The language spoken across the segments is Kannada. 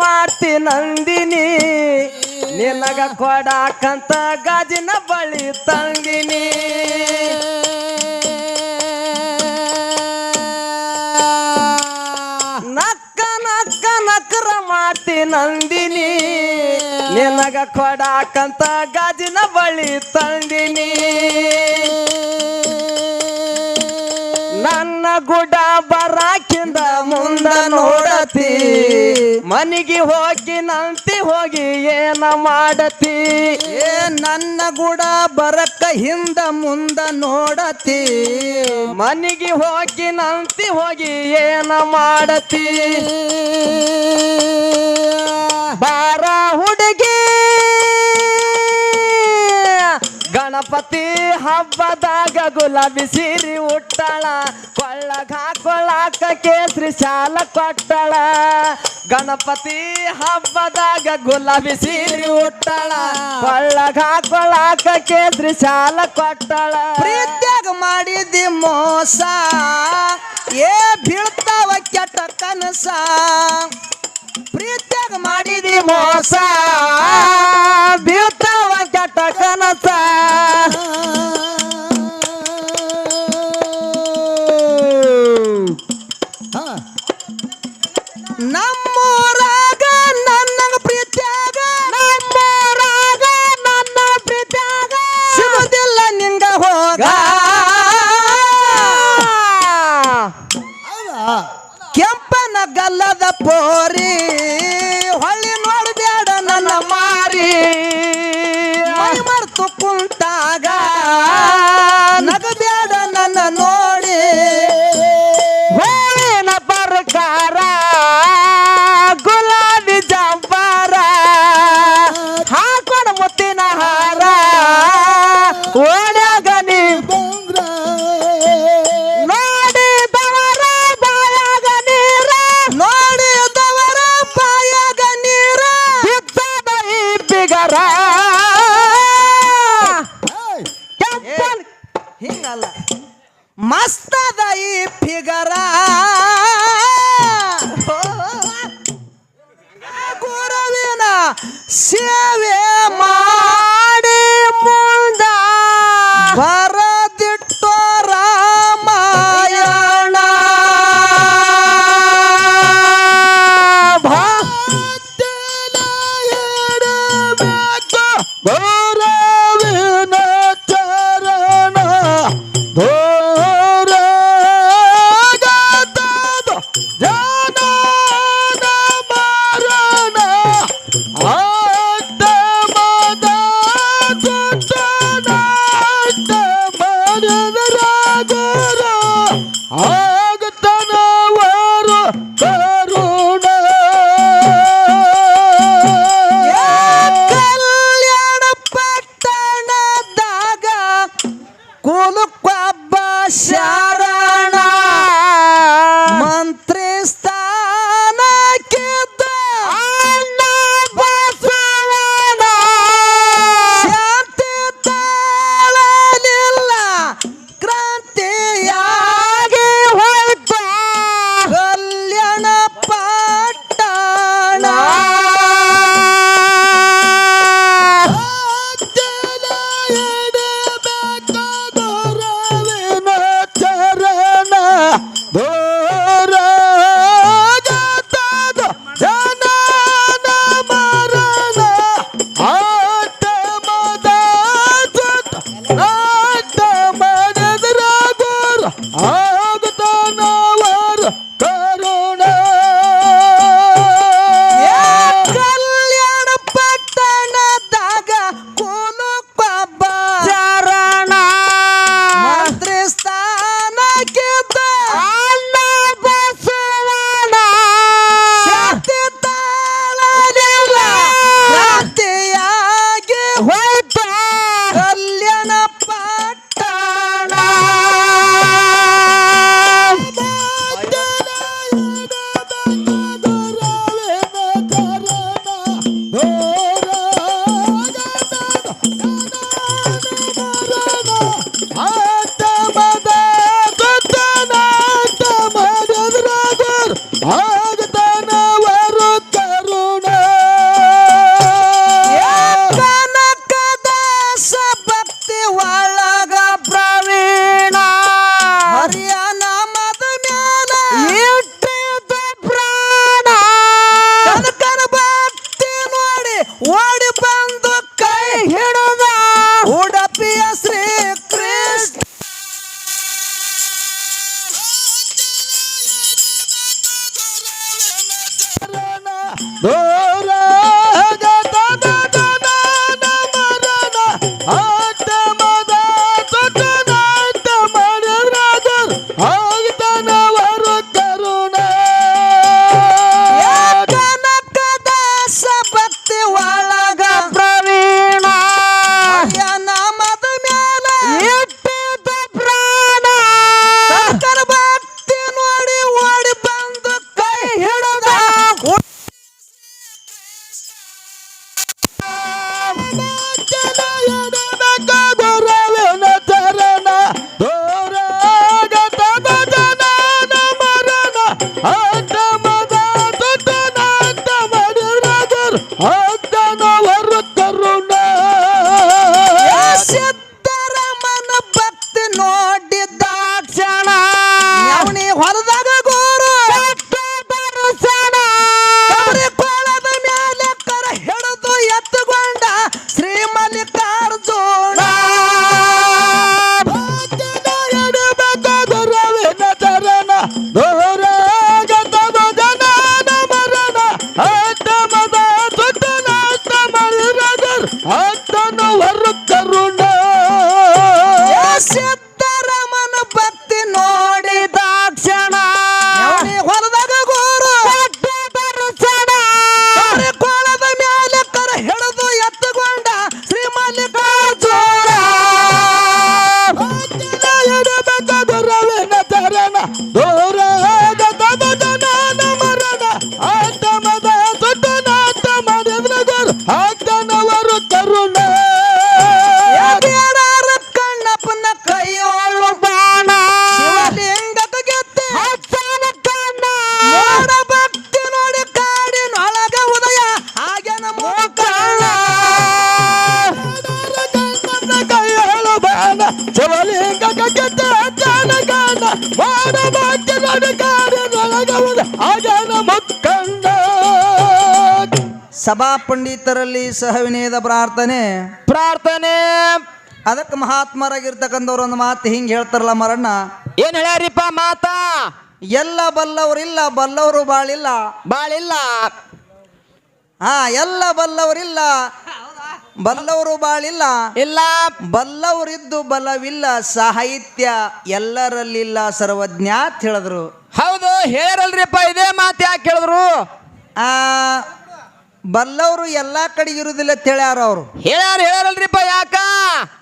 ಮಾಡ್ತಿ ನಂದಿನಿ, ನಿನಗ ಕೊಡಾಕಂತ ಗಾಜಿನ ಬಳಿ ತಂದಿನಿ. ನಕ್ಕ ನಕ್ಕ ನಕ್ರ ಮಾಡ್ತಿ ನಂದಿನಿ, ನಿನಗ ಕೊಡಾಕಂತ ಗಾಜಿನ ಬಳಿ ತಂದಿನಿ. ನನ್ನ ಗುಡ ಬರಾಕಿಂದ ಮುಂದ ನೋಡತಿ. ಮನಿಗೆ ಹೋಗಿ ನಂತಿ ಹೋಗಿ ಏನ ಮಾಡತಿ? ಏ ನನ್ನ ಗುಡ ಬರಕ್ಕ ಹಿಂದ ಮುಂದ ನೋಡತಿ. ಮನಿಗೆ ಹೋಗಿ ನಂತಿ ಹೋಗಿ ಏನ ಮಾಡತಿ? ಬಾರ ಹುಡುಗಿ ಗಣಪತಿ ಹಬ್ಬದಾಗ ಗುಲಾಬಿ ಸೀರಿ ಉಟ್ಟಳ, ಕೊಳ್ಳಗ ಹಾಕೊಳ್ಳಾಕ ಕೇಸರಿ ಶಾಲ ಕೊಟ್ಟಳ. ಗಣಪತಿ ಹಬ್ಬದಾಗ ಗುಲಾಬಿ ಸೀರಿ ಉಟ್ಟಳ, ಕೊಳ್ಳಗ ಹಾಕೊಳ್ಳಾಕ ಕೇಸರಿ ಶಾಲ ಕೊಟ್ಟಳ. ಪ್ರೀತ್ಯಾಗ ಮಾಡಿದಿ ಮೋಸ, ಏ ಬೀಳ್ತಾವ ಕೆಟ್ಟ ಕನಸ. ಪ್ರೀತ್ಯಾಗ ಮಾಡಿದಿ ಮೋಸ ಬೀಳ್ತಾವ ಕೆಟ್ಟ ಕನಸ must ಸಭಾ ಪಂಡಿತರಲ್ಲಿ ಸಹವಿನಯದ ಪ್ರಾರ್ಥನೆ. ಪ್ರಾರ್ಥನೆ. ಅದಕ್ಕೆ ಮಹಾತ್ಮರಾಗಿರ್ತಕ್ಕಂಥವ್ರು ಒಂದು ಮಾತು ಹಿಂಗೆ ಹೇಳ್ತಾರಲ್ಲ ಮರಣ್ಣ. ಏನ್ ಹೇಳ್ಯಾರಿಪ್ಪ ಮಾತಾ? ಎಲ್ಲ ಬಲ್ಲವರಿಲ್ಲ ಬಲ್ಲವರು ಬಾಳಿಲ್ಲ. ಬಾಳಿಲ್ಲ. ಹಾ ಎಲ್ಲ ಬಲ್ಲವರಿಲ್ಲ ಬಲ್ಲವರು ಬಾಳಿಲ್ಲ. ಇಲ್ಲ. ಬಲ್ಲವರಿದ್ದು ಬಲವಿಲ್ಲ ಸಾಹಿತ್ಯ ಎಲ್ಲರಲ್ಲಿಲ್ಲ ಸರ್ವಜ್ಞ ಅಂತ ಹೇಳಿದ್ರು. ಹೌದು ಹೇಳಲ್ರಿಪ್ಪ ಇದೇ ಮಾತು ಯಾಕೆ ಹೇಳಿದ್ರು? ಆ ಬಲ್ಲವರು ಎಲ್ಲ ಕಡೆ ಇರುವುದಿಲ್ಲ ಅಂತ ಹೇಳ್ಯಾರ ಅವರು. ಹೇಳ್ಯಾರ ಹೇಳ್ಯಾರಲ್ರಿಪ್ಪ ಯಾಕ?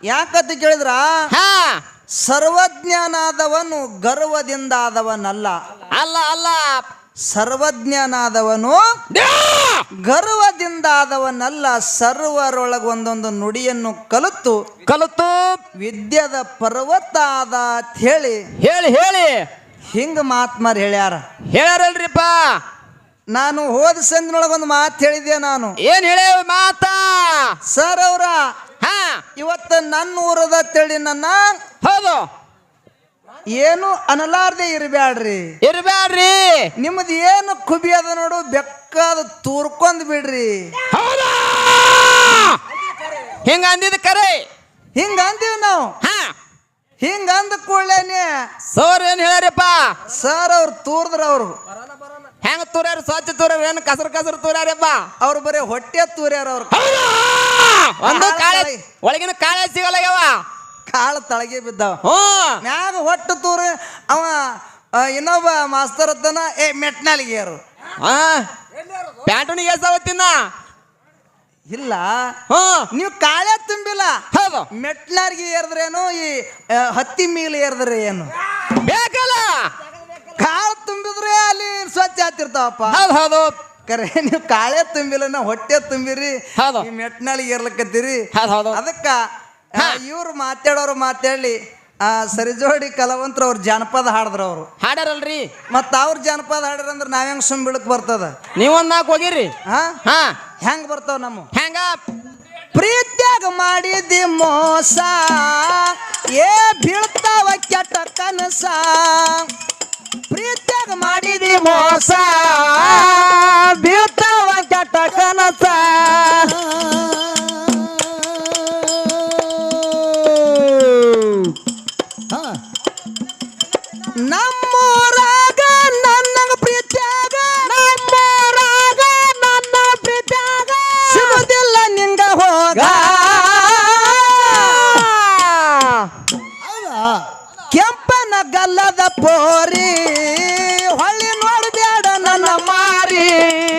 ಯಾಕಂತ ಕೇಳಿದ್ರ? ಹಾ. ಸರ್ವಜ್ಞನಾದವನು ಗರ್ವದಿಂದ ಆದವನಲ್ಲ ಅಲ್ಲ ಅಲ್ಲ. ಸರ್ವಜ್ಞನಾದವನು ಗರ್ವದಿಂದ ಆದವನಲ್ಲ ಸರ್ವರೊಳಗ ಒಂದೊಂದು ನುಡಿಯನ್ನು ಕಲಿತು ಕಲಿತು ವಿದ್ಯದ ಪರ್ವತ ಆದ ಅಂತ ಹೇಳಿ ಹೇಳಿ ಹೇಳಿ. ಹಿಂಗ ಮಾತ್ಮಾರ್ ಹೇಳ್ಯಾರ. ಹೇಳ್ಯಾರಲ್ರಿಪ್ಪ. ನಾನು ಹೋದ ಸಂದಿನೊಳಗೆ ಒಂದು ಮಾತು ಹೇಳಿದೆ ನಾನು. ಏನ್ ಹೇಳ್ಯಾವ ಮಾತಾ? ಸರ್ ಅವ್ರ ಹಾ. ಇವತ್ತು ನನ್ನ ಊರದ ತಿಳಿ ನನ್ನ ಹೌದು. ಏನು ಅನಲಾರ್ದೆ ಇರಬ್ಯಾಡ್ರಿ. ಇರ್ಬ್ಯಾಡ್ರಿ. ನಿಮ್ದು ಏನು ಖುಬಿ ಅದ ನೋಡು ಬೆಕ್ಕಾದ ತೂರ್ಕೊಂಡ್ ಬಿಡ್ರಿ. ಹೌದಾ? ಹಿಂಗ ಅಂದಿದ ಕರೆ. ಹಿಂಗ ಅಂತೀವಿ ನಾವು. ಹಾ. ಹಿಂಗ ಅಂದ ಕೂಡಲೇನೆ ಸರ್ ಏನ್ ಹೇಳ್ಯಾರಪ್ಪ? ಸರ್ ಅವ್ರು ತೂರ್ದ್ರ ಅವ್ರು. ಹೆಂಗ ತೂರ್ಯಾರ ಸ್ವಚ್ಛ ತೂರ್ಯಾರ ಏನ್ ಕಸರ್ ಕಸರ್ ತೂರ್ಯಾರಪ್ಪ ಅವ್ರು ಬರೀ ಹೊಟ್ಟೆ ತೂರ್ಯಾರ ಅವ್ರು. ಒಂದು ಕಾಳೆ ಒಳಗಿನ ಕಾಳೆ ಸಿಗಲ್ಲಾಗ್ಯಾವ ಕಾಳು ತಳಗೆ ಬಿದ್ದಾವ. ಹ್ಞೂ. ಮ್ಯಾಗ ಹೊಟ್ಟು ತೂರು ಅವ ಇನ್ನೊಬ್ಬ ಮಾಸ್ತರ್ ಅದನ್ನ ಏ ಮೆಟ್ನಾಲಿಗೆಯರು ಹಾ ಪ್ಯಾಂಟನಿಗೆ ಸಾವತ್ತಿನ ಇಲ್ಲ. ನೀವು ಕಾಳೆ ತುಂಬಿಲ್ಲ. ಹೌದು. ಮೆಟ್ಲಾರ್ಗಿ ಏರಿದ್ರೇನು ಈ ಹತ್ತಿ ಮೀಲ್ ಏರಿದ್ರೆ ಏನು? ಬೇಕಲ್ಲ. ಕಾಳು ತುಂಬಿದ್ರೆ ಅಲ್ಲಿ ಸ್ವಚ್ಛ ಆಗ್ತಿರ್ತಾವಪ್ಪ ಹೌದು ಹೌದು. ಕರೆ ನೀವು ಕಾಳೆ ತುಂಬಿಲ್ಲ ನಾ ಹೊಟ್ಟೆ ತುಂಬಿರಿ ಹೌದು. ಈ ಮೆಟ್ನಾಳಿಗೆ ಏರ್ಲಕತ್ತೀರಿ. ಹೌದು ಹೌದು. ಅದಕ್ಕ ಇವ್ರು ಮಾತಾಡೋರು ಮಾತಾಡ್ಲಿ ಆ ಸರಿಜೋಡಿ ಕಲಾವಂತರ ಅವ್ರು ಜಾನಪದ ಹಾಡಿದ್ರು ಅವರು. ಹಾಡ್ಯಾರಲ್ರಿ? ಮತ್ತ ಅವ್ರ ಜಾನಪದ ಹಾಡ್ರ ಅಂದ್ರೆ ನಾವ್ ಹೆಂಗ್ ಸುಮ್ ಬಿಳಕ್ ಬರ್ತದ? ನೀವೊಂದ್ ನಾಲ್ಕು ಹೋಗಿರಿ. ಹಾ? ಹಾ. ಹೆಂಗ್ ಬರ್ತಾವ ನಮ್ಮ? ಹೆಂಗ? ಪ್ರೀತ್ಯಾಗ ಮಾಡಿದಿ ಮೋಸ ಏ ಬೀಳ್ತಾವ ಕೆಟ್ಟ ಕನಸ. ಮೋಸ ಬೀಳ್ತಾವ ಕೆಟ್ಟ ಕನಸ. ನಮ್ಮೂರಾಗ ನನ್ನ ಪ್ರೀತಿಯಾಗ. ನಮ್ಮೂರಾಗ ನನ್ನ ಪ್ರೀತಿಯಾಗ. ಸಿಗುದಿಲ್ಲ ನಿಂಗ ಹೋಗ. ಕೆಂಪನ ಗಲ್ಲದ ಪೋರಿ ಹೊಳ್ಳಿ আছে।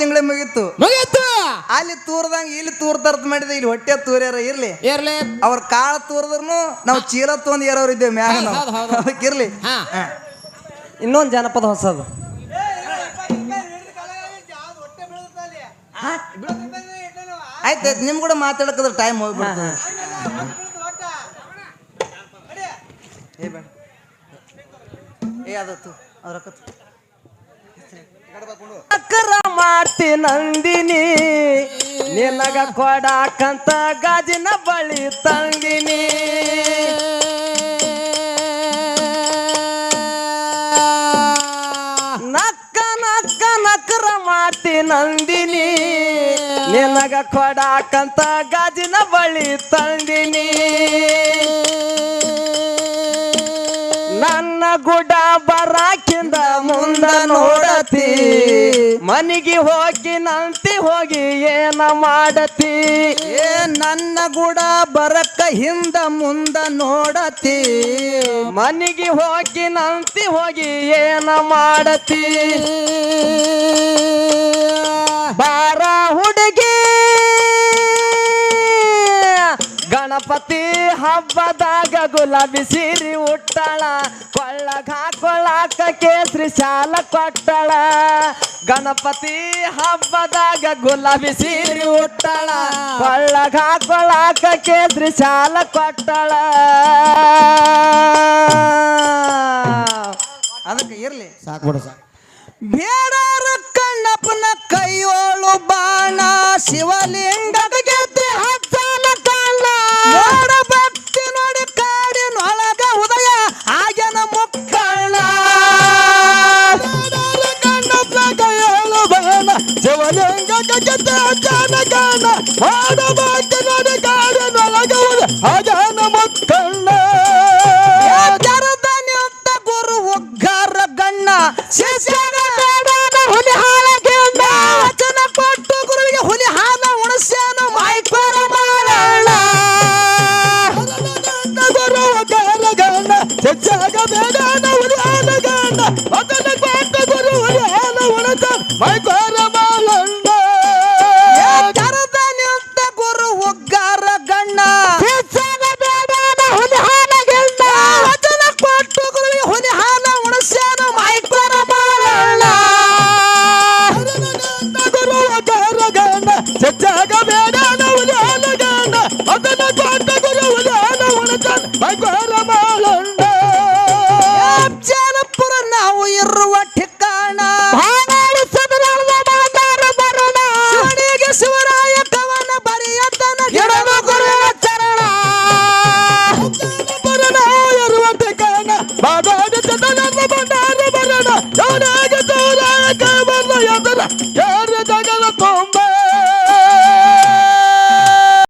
ತಿಂಗಳೇ ಮುಗೀತು. ಮುಗೀತು. ಅಲ್ಲಿ ತೂರ್ದಂಗ ಇಲ್ಲಿ ತೂರ್ತಾರ್ದ ಮಾಡಿದ ಇಲ್ಲಿ ಹೊಟ್ಟೆ ತೂರ್ಯಾರ ಇರ್ಲಿ. ಇರ್ಲಿ. ಅವ್ರ ಕಾಳ ತೂರ್ದ್ರು ನಾವು ಚೀಲ ತೊಂದ್ ಯಾರವ್ರು ಇದ್ದೇವೆ ಮ್ಯಾಗ. ಅದಕ್ಕೆ ಇರ್ಲಿ. ಹಾ. ಇನ್ನೊಂದು ಜನಪದ ಹೊಸದು. ಆಯ್ತು ನಿಮ್ ಕೂಡ ಮಾತಾಡಕದ್ರ ಟೈಮ್ ಹೋಗ್ಬಿಡ್ತದೆ. ಏ ಬೇಡ. ಏ ಅದತ್ತು ಅವ್ರಕ್ಕತ್ತು ಅಕ್ಕರ ಮಾಡ್ತಿ ನಂದಿನಿ. ನಿನಗ ಕೊಡಾಕಂತ ಗಾಜಿನ ಬಳಿ ತಂದಿನಿ. ನಕ್ಕ ನಕ್ಕ ನಕ್ರ ಮಾಡ್ತಿ ನಂದಿನಿ. ನಿನಗ ಕೊಡಾಕಂತ ಗಾಜಿನ ಬಳಿ ತಂದಿನಿ. ನನ್ನ ಗುಡ ಬರಾಕಿಂದ ನೋಡತಿ. ಮನೆಗೆ ಹೋಗಿ ನಂತಿ ಹೋಗಿ ಏನ ಮಾಡತಿ. ಏ ನನ್ನ ಗುಡ ಬರಕ್ಕ ಹಿಂದ ಮುಂದ ನೋಡತಿ. ಮನೆಗೆ ಹೋಗಿ ನಂತಿ ಹೋಗಿ ಏನ ಮಾಡತಿ. ಬಾರ ಹುಡುಗಿ ಗಣಪತಿ ಹಬ್ಬದಾಗ ಗುಲಾಬಿ ಸೀರಿ ಉಟ್ಟಳ ಕೊಳ್ಳಗ ಹಾಕೊಳ್ಳಾಕ ಕೇಸರಿ ಶಾಲ ಕೊಟ್ಟಳ. ಗಣಪತಿ ಹಬ್ಬದಾಗ ಗುಲಾಬಿ ಸೀರಿ ಉಟ್ಟಳ ಕೊಳ್ಳಗ ಹಾಕೊಳ್ಳಾಕ ಕೇಸರಿ ಶಾಲ ಕೊಟ್ಟಳ. ಅದಕ್ಕೆ ಇರ್ಲಿ. ಸಾಕು ಬಿಡು ಸಾಕು. ಬೇಡ ಕಣ್ಣಪ್ಪನ ಕೈಯೋಳು ಬಾಣ ಶಿವಲಿಂಗದ ಶಿವಲಿಂಗದ ಗೆದ್ದೆ ಹತ್ತನ ಕಾಲ ನೋಡ ಕಾಡಿನೊಳಗ ಉದಯ ಆಗನ ನಿಂತ ಗುರು ಉಗ್ಗಾರ ಗಣ್ಣ ಶಿಷ್ಯನ ಬೇಡಾದ ಹುಲಿ ಹಾಲ ಗೆಂಡ ವಚನ ಕೊಟ್ಟು ಗುರುವಿಗೆ ಹುಲಿ ಹಾಲ ಉಣಸ್ಯಾನ ಮಾಯ್ಕೋರ ಮಾಡಣ್ಣ ಗುರು ಒಗ್ಗಾರ ಗಣ್ಣ ಶಿಷ್ಯಾಗ ಬೇಡಾದ ಹುಲಿ ಹಾಲ ಗಣ್ಣ ವಚನ ಕೊಟ್ಟು ಗುರು ಹುಲಿ ಹಾಲ ಉಣಸ ಮಾಯ್ಕೋರ ಉಣಸ್ಯಾನ ಮಾಯ್ಕೋರ ಮಾಡಣ್ಣ